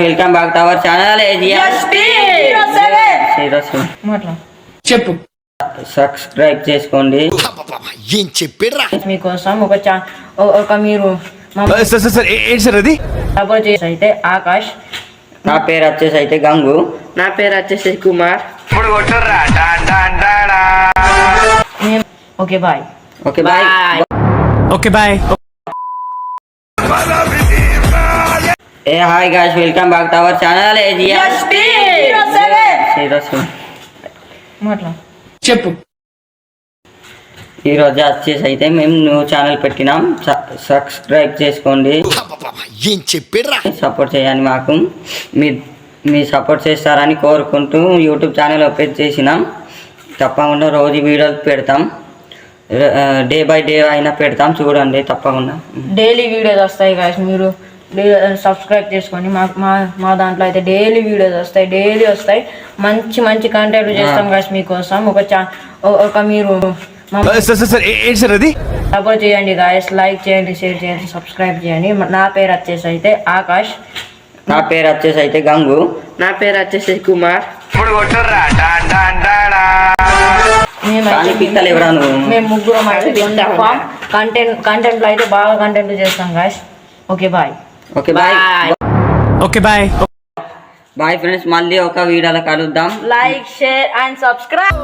Welcome back to our channel మాట్లా చెప్పు. Subscribe చేసుకోండి. ఏం చెప్పాడురా మీకోసం ఒక ఒక మీరు సార్ అది? చేసి అయితే ఆకాష్. నా పేరు వచ్చేసి అయితే గంగు. నా పేరు వచ్చేసి Kumar. Okay bye. Okay bye. Okay bye. A hi guys welcome back to our channel చెప్పు. ఈ రోజు వచ్చేసి అయితే మేము న్యూ ఛానల్ పెట్టినాం. సబ్స్క్రైబ్ చేసుకోండి. ఏం చెప్పాడురా సపోర్ట్ చేయండి మాకు. మీ మీ సపోర్ట్ చేస్తారని కోరుకుంటూ యూట్యూబ్ ఛానల్ ఓపెన్ చేసినాం. తప్పకుండా రోజు వీడియోలు పెడతాం. డే బై డే అయినా పెడతాం. చూడండి తప్పకుండా. డైలీ వీడియోస్ వస్తాయి గాయస్ మీరు సబ్స్క్రైబ్ చేసుకోండి మా మా మా దాంట్లో అయితే డైలీ వీడియోస్ వస్తాయి డైలీ వస్తాయి. మంచి మంచి కంటెంట్ చేస్తాం గాయస్ మీకోసం. ఒక చా ఒక మీరు సపోర్ట్ చేయండి గాయస్ లైక్ చేయండి షేర్ చేయండి సబ్స్క్రైబ్ చేయండి. నా పేరు వచ్చేసి అయితే ఆకాష్. నా పేరు వచ్చేసి అయితే గంగు. నా పేరు వచ్చేసి కుమార్. మేము ముగ్గురం అయితే కంటెంట్ కంటెంట్లో అయితే బాగా కంటెంట్ చేస్తాం guys okay bye okay bye okay bye bye friends మళ్ళీ ఒక వీడియోలో కలుద్దాం. Like share and subscribe